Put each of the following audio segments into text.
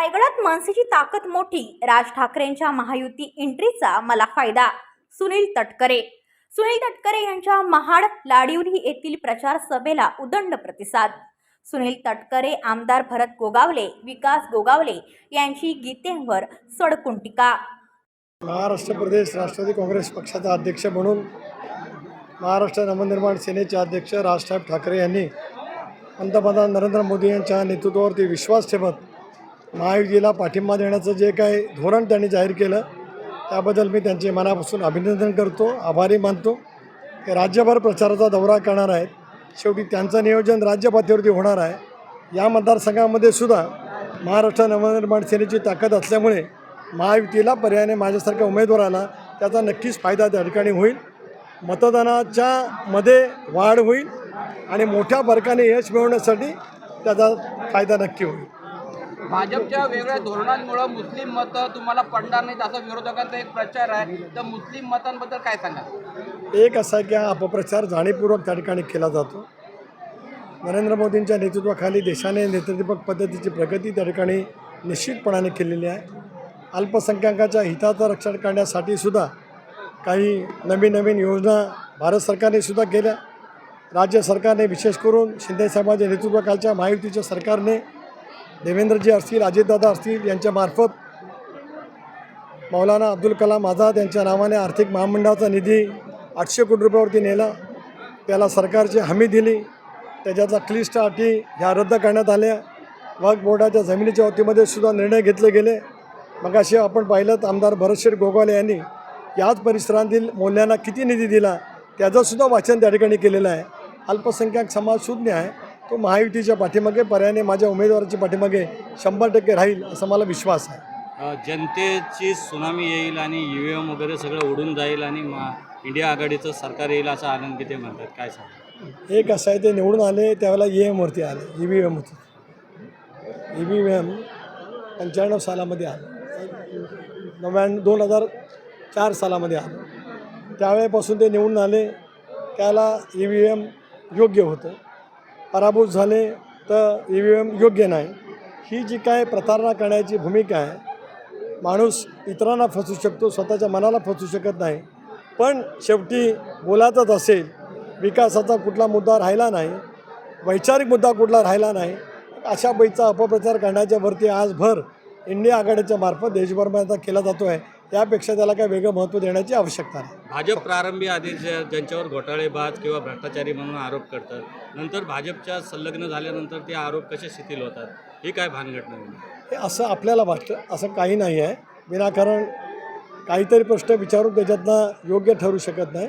रायगडात मनसेची ताकद मोठी. राज ठाकरेंच्या महायुती एंट्रीचा मला फायदा. सुनील तटकरे. सुनील तटकरे यांच्या महाड लाडिवली येथील प्रचार सभेला उदंड प्रतिसाद. सुनील तटकरे आमदार भरत गोगावले विकास गोगावले यांची गीतेंवर सडकून टीका. महाराष्ट्र प्रदेश राष्ट्रवादी काँग्रेस पक्षाचा अध्यक्ष म्हणून महाराष्ट्र नवनिर्माण सेनेचे अध्यक्ष राजसाहेब ठाकरे यांनी पंतप्रधान नरेंद्र मोदी यांच्या नेतृत्वावरती विश्वास ठेवत महायुतीला पाठिंबा देण्याचं जे काही धोरण त्यांनी जाहीर केलं त्याबद्दल मी त्यांचे मनापासून अभिनंदन करतो आभारी मानतो. ते राज्यभर प्रचाराचा दौरा करणार आहेत. शेवटी त्यांचं नियोजन राज्यपातळीवरती होणार आहे. या मतदारसंघामध्ये सुद्धा महाराष्ट्र नवनिर्माण सेनेची ताकद असल्यामुळे महायुतीला पर्यायाने माझ्यासारख्या उमेदवाराला त्याचा नक्कीच फायदा त्या ठिकाणी होईल. मतदानाच्या मध्ये वाढ होईल आणि मोठ्या फरकाने यश मिळवण्यासाठी त्याचा फायदा नक्की होईल. भाजपच्या वेगळ्या धोरणांमुळे मुस्लिम मतं तुम्हाला पडणार नाहीत असा विरोधकांचा एक प्रचार आहे. तर मुस्लिम मतांबद्दल काय सांगा एक असा आहे की हा अपप्रचार जाणीवपूर्वक त्या ठिकाणी केला जातो. नरेंद्र मोदींच्या नेतृत्वाखाली देशाने नेतृत्वक पद्धतीची प्रगती त्या ठिकाणी निश्चितपणाने केलेली आहे. अल्पसंख्याकाच्या हिताचं रक्षण करण्यासाठी सुद्धा काही नवीन नवीन योजना भारत सरकारने सुद्धा केल्या. राज्य सरकारने विशेष करून शिंदे समाज नेतृत्वाखालच्या महायुतीच्या सरकारने देवेंद्रजी असतील अजितदादा असतील यांच्यामार्फत मौलाना अब्दुल कलाम आझाद यांच्या नावाने आर्थिक महामंडळाचा निधी आठशे कोटी रुपयावरती नेला. त्याला सरकारची हमी दिली. त्याच्यातला क्लिष्ट अटी ह्या रद्द करण्यात आल्या. वक्फ बोर्डाच्या जमिनीच्या वतीमध्ये सुद्धा निर्णय घेतले गेले. मग असे आपण पाहिलं आमदार भरतशेठ गोगावले यांनी याच परिसरातील मूल्यांना किती निधी दिला त्याचंसुद्धा वाचन त्या ठिकाणी केलेलं आहे. अल्पसंख्याक समाज शून्य आहे. तो महायुतीच्या पाठीमागे पर्यायाने माझ्या उमेदवाराच्या पाठीमागे शंभर टक्के राहील असा मला विश्वास आहे. जनतेची सुनामी येईल आणि यू एम वगैरे सगळं उडून जाईल आणि मा इंडिया आघाडीचं सरकार येईल असा आनंद ते म्हणतात. काय सांगा? एक असं आहे ते निवडून आले त्यावेळेला ई एमवरती आले ई व्ही एम होतं. ई व्ही एम पंच्याण्णव सालामध्ये आलं. नव्याण्णव दोन हजार चार सालामध्ये आलं. त्यावेळेपासून ते निवडून आले त्याला ई व्ही एम योग्य होतं. पराभूत झाले तर ई व्ही एम योग्य नाही. ही जी काय प्रतारणा करण्याची भूमिका आहे माणूस इतरांना फसू शकतो स्वतःच्या मनाला फसू शकत नाही. पण शेवटी बोलायचाच असेल विकासाचा कुठला मुद्दा राहिला नाही वैचारिक मुद्दा कुठला राहिला नाही अशा बैचा अपप्रचार करण्याच्या वरती आजभर इंडिया आघाडीच्या मार्फत देशभरामध्ये केला जातो आहे त्यापेक्षा त्याला काय वेगळं महत्त्व देण्याची आवश्यकता नाही. भाजप प्रारंभी आधी ज्या- ज्यांच्यावर घोटाळेबाज किंवा भ्रष्टाचारी म्हणून आरोप करतात नंतर भाजपच्या संलग्न झाल्यानंतर ते आरोप कसे शिथिल होतात ही काय भानगड नवीन हे असं आपल्याला वाटतं असं काही नाही आहे. विनाकारण काहीतरी प्रश्न विचारून त्याच्यातनं योग्य ठरू शकत नाही.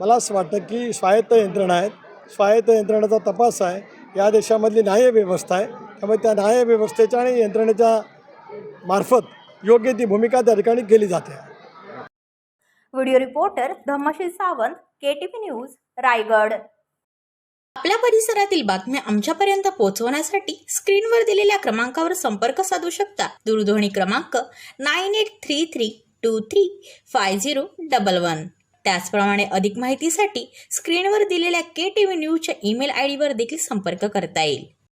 मला असं वाटतं की स्वायत्त यंत्रणा आहेत. स्वायत्त यंत्रणेचा तपास आहे. या देशामधली न्याय व्यवस्था आहे. त्यामुळे त्या न्याय व्यवस्थेच्या आणि यंत्रणेच्या मार्फत योग्य ती भूमिका त्या ठिकाणी केली जाते. Video reporter Dhammasheel Sawant K T V news Raigad. आपल्या परिसरातील बातम्या आमच्यापर्यंत पोहोचवण्यासाठी स्क्रीनवर दिलेल्या क्रमांकावर संपर्क साधू शकता. दूरध्वनी क्रमांक nine eight three three two three five zero double one. त्याचप्रमाणे अधिक माहितीसाठी स्क्रीनवर दिलेल्या के टी व्ही न्यूजच्या ईमेल आय डीवर देखील संपर्क करता येईल.